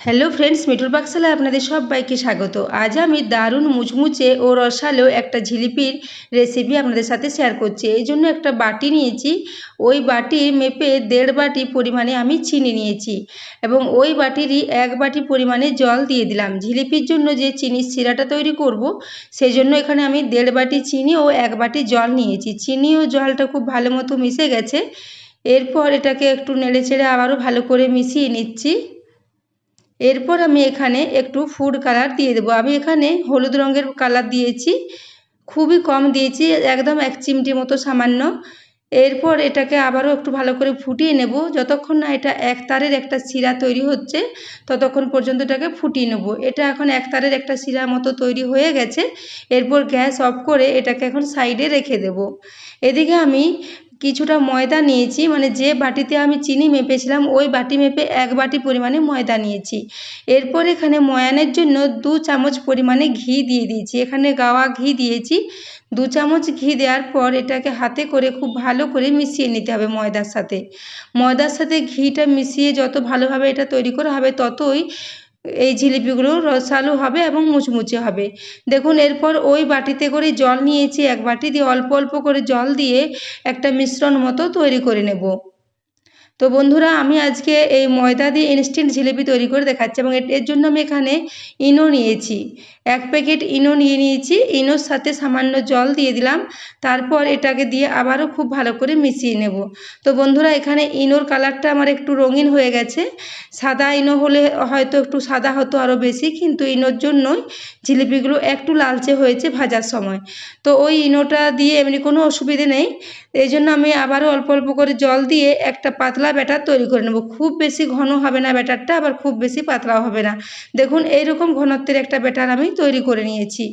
Hello friends মিঠুর পাকশালায় আপনাদের সবাইকে স্বাগত। আজ আমি দারুণ মুচমুচে ও রসালো একটা ঝিলিপির রেসিপি আপনাদের সাথে শেয়ার করছি। এই জন্য একটা বাটি নিয়েছি। ওই বাটি মেপে দেড় বাটি পরিমাণে আমি চিনি নিয়েছি এবং ওই বাটিরই এক বাটি পরিমাণে জল দিয়ে দিলাম। ঝিলিপির জন্য যে চিনির শিরাটা তৈরি করব সেই জন্য এখানে আমি দেড় বাটি চিনি ও এক বাটি জল নিয়েছি। চিনি ও জলটা খুব ভালো মতো মিশে গেছে। এরপর এটাকে একটু নেড়ে চেড়ে আবারও ভালো করে মিশিয়ে নিচ্ছি। এরপর আমি এখানে একটু ফুড কালার দিয়ে দেবো। আমি এখানে হলুদ রঙের কালার দিয়েছি, খুবই কম দিয়েছি, একদম এক চিমটি মতো সামান্য। এরপর এটাকে আবারও একটু ভালো করে ফুটিয়ে নেব। যতক্ষণ না এটা এক তারের একটা শিরা তৈরি হচ্ছে, ততক্ষণ পর্যন্ত এটাকে ফুটিয়ে নেব। এটা এখন এক তারের একটা শিরা মতো তৈরি হয়ে গেছে। এরপর গ্যাস অফ করে এটাকে এখন সাইডে রেখে দেব। এদিকে আমি কিছুটা ময়দা নিয়েছি মানে যে বাটিতে আমি চিনি মেপেছিলাম, ওই বাটি মেপে এক বাটি পরিমাণে ময়দা নিয়েছি। এরপর এখানে ময়ানের জন্য দু চামচ পরিমাণে ঘি দিয়ে দিয়েছি। এখানে গাওয়া ঘি দিয়েছি। দু চামচ ঘি দেওয়ার পর এটাকে হাতে করে খুব ভালো করে মিশিয়ে নিতে হবে ময়দার সাথে। ময়দার সাথে ঘিটা মিশিয়ে যত ভালোভাবে এটা তৈরি করা হবে, ততই এই জিলিপিগুলো রসালো হবে এবং মুচমুচে হবে। দেখুন, এরপর ওই বাটিতে করে জল নিয়েছি, এক বাটি দিয়ে অল্প অল্প করে জল দিয়ে একটা মিশ্রণ মতো তৈরি করে নেব। তো বন্ধুরা, আমি আজকে এই ময়দা দিয়ে ইনস্ট্যান্ট জিলিপি তৈরি করে দেখাচ্ছি এবং এর জন্য আমি এখানে ইনো নিয়েছি। এক প্যাকেট ইনো নিয়ে নিয়েছি। ইনোর সাথে সামান্য জল দিয়ে দিলাম। তারপর এটাকে দিয়ে আবারও খুব ভালো করে মিশিয়ে নেব। তো বন্ধুরা, এখানে ইনোর কালারটা আমার একটু রঙিন হয়ে গেছে। সাদা ইনো হলে হয়তো একটু সাদা হতো আরও বেশি, কিন্তু ইনোর জন্যই জিলিপিগুলো একটু লালচে হয়েছে ভাজার সময়। তো ওই ইনোটা দিয়ে এমনি কোনো অসুবিধে নেই। এই জন্য আমি আবারও অল্প অল্প করে জল দিয়ে একটা পাতলা ব্যাটার তৈরি করে নেব। খুব বেশি ঘন হবে না ব্যাটারটা আবার খুব বেশি পাতলাও হবে না। দেখুন, এইরকম ঘনত্বের একটা ব্যাটার আমি তৈরি করে নিয়েছি।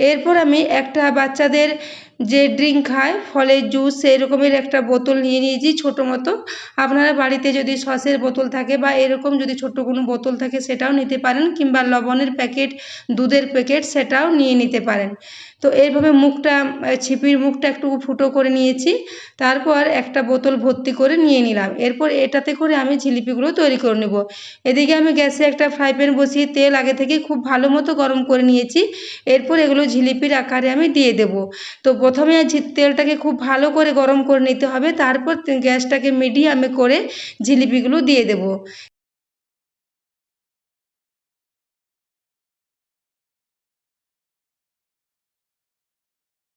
এরপর আমি একটা বাচ্চাদের যে ড্রিঙ্ক খায় ফলের জুস সেই রকমের একটা বোতল নিয়ে নিয়েছি ছোটো মতো। আপনারা বাড়িতে যদি সসের বোতল থাকে বা এরকম যদি ছোট্ট কোনো বোতল থাকে, সেটাও নিতে পারেন, কিংবা লবণের প্যাকেট, দুধের প্যাকেট, সেটাও নিয়ে নিতে পারেন। তো এইভাবে মুখটা ছিপির মুখটা একটু ফুটো করে নিয়েছি, তারপর একটা বোতল ভর্তি করে নিয়ে নিলাম। এরপর এটাতে করে আমি জিলিপিগুলো তৈরি করে নেব। এদিকে আমি গ্যাসে একটা ফ্রাই প্যান বসিয়ে তেল আগে থেকে খুব ভালো মতো গরম করে নিয়েছি। এরপর এগুলো জিলিপির আকারে আমি দিয়ে দেব। তো প্রথমে তেলটাকে খুব ভালো করে গরম করে নিতে হবে। তারপর গ্যাসটাকে মিডিয়ামে করে জিলিপিগুলো দিয়ে দেব।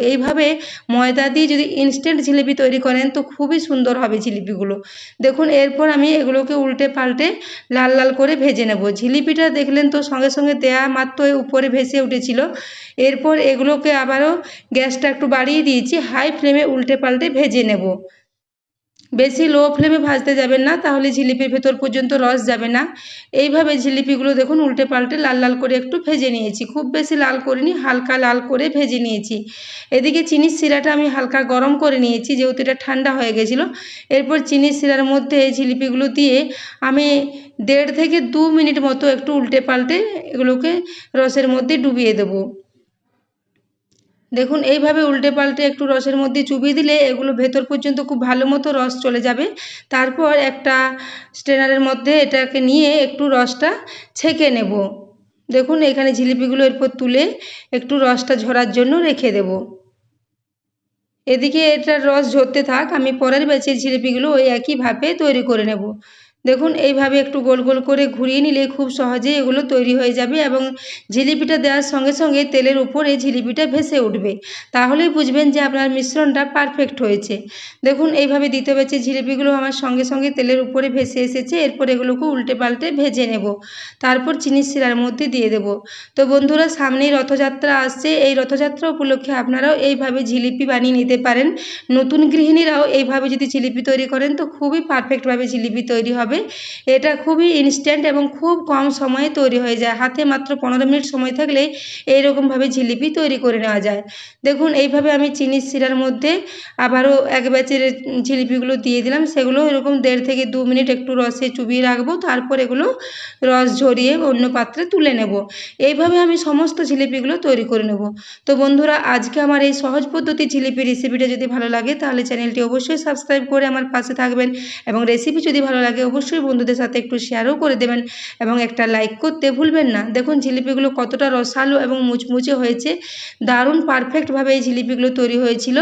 এইভাবে ময়দা দিয়ে যদি ইনস্ট্যান্ট জিলিপি তৈরি করেন তো খুবই সুন্দর হবে জিলিপিগুলো। দেখুন, এরপর আমি এগুলোকে উল্টে পাল্টে লাল লাল করে ভেজে নেব। জিলিপিটা দেখলেন তো সঙ্গে সঙ্গে দেয়া মাত্র উপরে ভেসে উঠেছিল। এরপর এগুলোকে আবারও গ্যাসটা একটু বাড়িয়ে দিয়েছি, হাই ফ্লেমে উল্টে পাল্টে ভেজে নেব। বেশি লো ফ্লেমে ভাজতে যাবেন না, তাহলে জিলিপির ভেতর পর্যন্ত রস যাবে না। এইভাবে জিলিপিগুলো দেখুন, উল্টে পাল্টে লাল লাল করে একটু ভেজে নিয়েছি। খুব বেশি লাল করিনি, হালকা লাল করে ভেজে নিয়েছি। এদিকে চিনির শিরাটা আমি হালকা গরম করে নিয়েছি, যেহেতু এটা ঠান্ডা হয়ে গেছিল। এরপর চিনির শিরার মধ্যে জিলিপিগুলো দিয়ে আমি দেড় থেকে দু মিনিট মতো একটু উল্টে পাল্টে এগুলোকে রসের মধ্যে ডুবিয়ে দেবো। দেখুন, এইভাবে উল্টে পাল্টে একটু রসের মধ্যে চুবিয়ে দিলে এগুলো ভেতর পর্যন্ত খুব ভালো মতো রস চলে যাবে। তারপর একটা স্ট্রেনারের মধ্যে এটাকে নিয়ে একটু রসটা ছেঁকে নেব। দেখুন, এখানে জিলিপিগুলো এরপর তুলে একটু রসটা ঝরার জন্য রেখে দেব। এদিকে এটার রস ঝরতে থাক, আমি পরের ব্যাচের জিলিপিগুলো ওই একইভাবে তৈরি করে নেব। দেখুন, এইভাবে একটু গোল গোল করে ঘুরিয়ে নিলে খুব সহজেই এগুলো তৈরি হয়ে যাবে এবং জিলিপিটা দেওয়ার সঙ্গে সঙ্গে তেলের উপরে জিলিপিটা ভেসে উঠবে। তাহলেই বুঝবেন যে আপনার মিশ্রণটা পারফেক্ট হয়েছে। দেখুন, এইভাবে দিতে পেরেছি জিলিপিগুলো আমার সঙ্গে সঙ্গে তেলের উপরে ভেসে এসেছে, এরপর এগুলোকে উল্টে পাল্টে ভেজে নেব। তারপর চিনির শিরার মধ্যে দিয়ে দেব। তো বন্ধুরা, সামনেই রথযাত্রা আসছে। এই রথযাত্রা উপলক্ষে আপনারাও এইভাবে জিলিপি বানিয়ে নিতে পারেন। নতুন গৃহিণীরাও এইভাবে যদি জিলিপি তৈরি করেন, তো খুবই পারফেক্টভাবে জিলিপি তৈরি হবে। হবে। এটা খুবই ইনস্ট্যান্ট এবং খুব কম সময়ে তৈরি হয়ে যায়। হাতে মাত্র পনেরো মিনিট সময় থাকলেই এইরকমভাবে জিলিপি তৈরি করে নেওয়া যায়। দেখুন, এইভাবে আমি চিনির শিরার মধ্যে আবারও এক ব্যাচের জিলিপিগুলো দিয়ে দিলাম। সেগুলো এরকম দেড় থেকে দু মিনিট একটু রসে চুবিয়ে রাখব। তারপর এগুলো রস ঝরিয়ে অন্য পাত্রে তুলে নেব। এইভাবে আমি সমস্ত জিলিপিগুলো তৈরি করে নেব। তো বন্ধুরা, আজকে আমার এই সহজ পদ্ধতি জিলিপি রেসিপিটা যদি ভালো লাগে, তাহলে চ্যানেলটি অবশ্যই সাবস্ক্রাইব করে আমার পাশে থাকবেন এবং রেসিপি যদি ভালো লাগে, অবশ্যই অবশ্যই বন্ধুদের সাথে একটু শেয়ারও করে দেবেন এবং একটা লাইক করতে ভুলবেন না। দেখুন, জিলিপিগুলো কতটা রসালো এবং মুচমুচে হয়েছে। দারুণ পারফেক্টভাবে এই জিলিপিগুলো তৈরি হয়েছিল।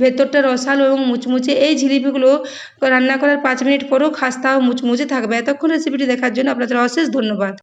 ভেতরটা রসালো এবং মুচমুচে। এই জিলিপিগুলো রান্না করার পাঁচ মিনিট পরেও খাস্তা ও মুচমুচে থাকবে। এতক্ষণ রেসিপিটি দেখার জন্য আপনাদের অশেষ ধন্যবাদ।